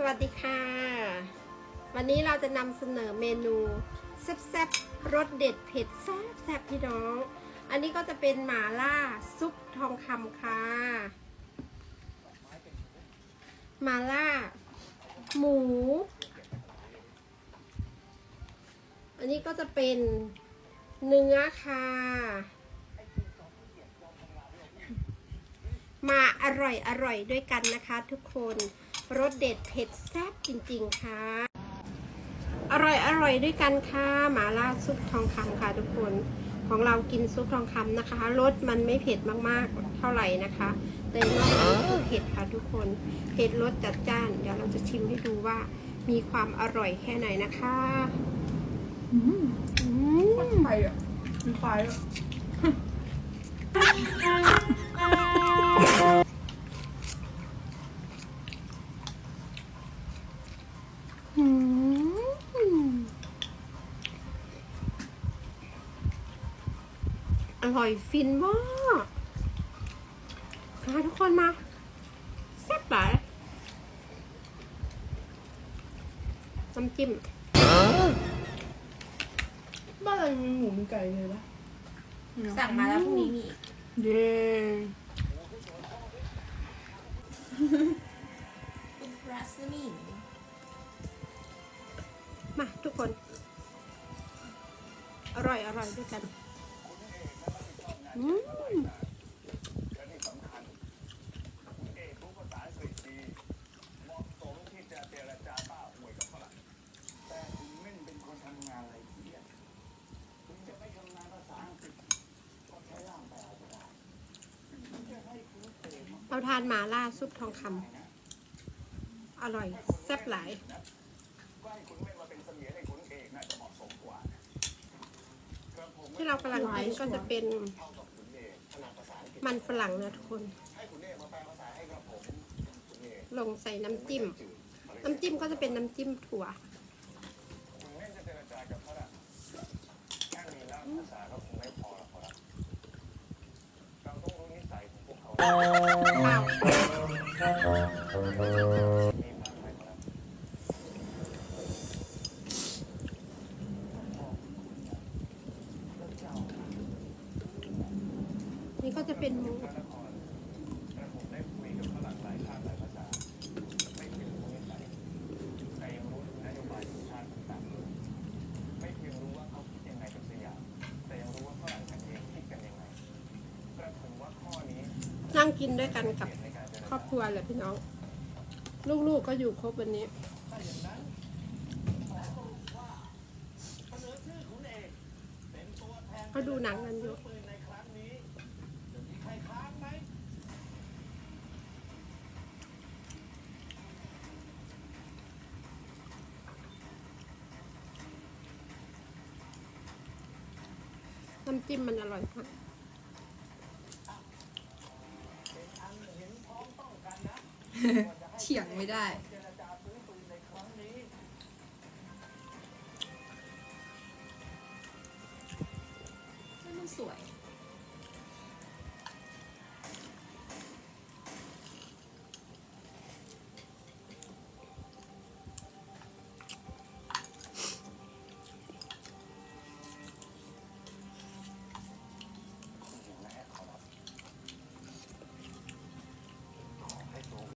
สวัสดีค่ะ วันนี้เราจะนำเสนอเมนูแซ่บๆรสเด็ดเผ็ดแซ่บๆพี่น้อง อันนี้ก็จะเป็นหมาล่าซุปทองคำค่ะ หมาล่า หมู อันนี้ก็จะเป็นเนื้อค่ะมาอร่อยอร่อยด้วยกันนะคะทุกคน รสเด็ดเผ็ดแซ่บจริงๆค่ะ อร่อยอร่อยด้วยกันค่ะหมาล่าซุปทองคำค่ะทุกคนของเรากินซุปทองคำนะคะรสมันไม่เผ็ดมากๆเท่าไหร่นะคะ แต่นอกจากนี้คือเผ็ดค่ะทุกคนเผ็ดรสจัดจ้าน เดี๋ยวเราจะชิมให้ดูว่ามีความอร่อยแค่ไหนนะคะอืมอืมไฟอะมีไฟอะ อร่อยฟินมากมาทุกคนมาแซ่บหลายน้ำจิ้มบ้านเรามีหมูมีไก่เลยปะสั่งมาแล้วพรุ่งนี้มีอีกเย้เป็นปลาสมิงมาทุกคน อร่อยอร่อยด้วยกันอืม เราทานหมาล่าซุปทองคำอร่อย แซ่บหลายที่เรากำลังกินก็จะเป็น มันฝรั่งนะทุกคน ลงใส่น้ำจิ้ม น้ำจิ้มก็จะเป็นน้ำจิ้มถั่วข้าว นี่ ก็จะเป็นมูนั่งกินด้วยกันกับครอบครัวเลยพี่น้อง ลูกๆก็อยู่ครบวันนี้เขาดูหนังกันอยู่ น้ำจิ้มมันอร่อยมากเฉียงไม่ได้ มันสวย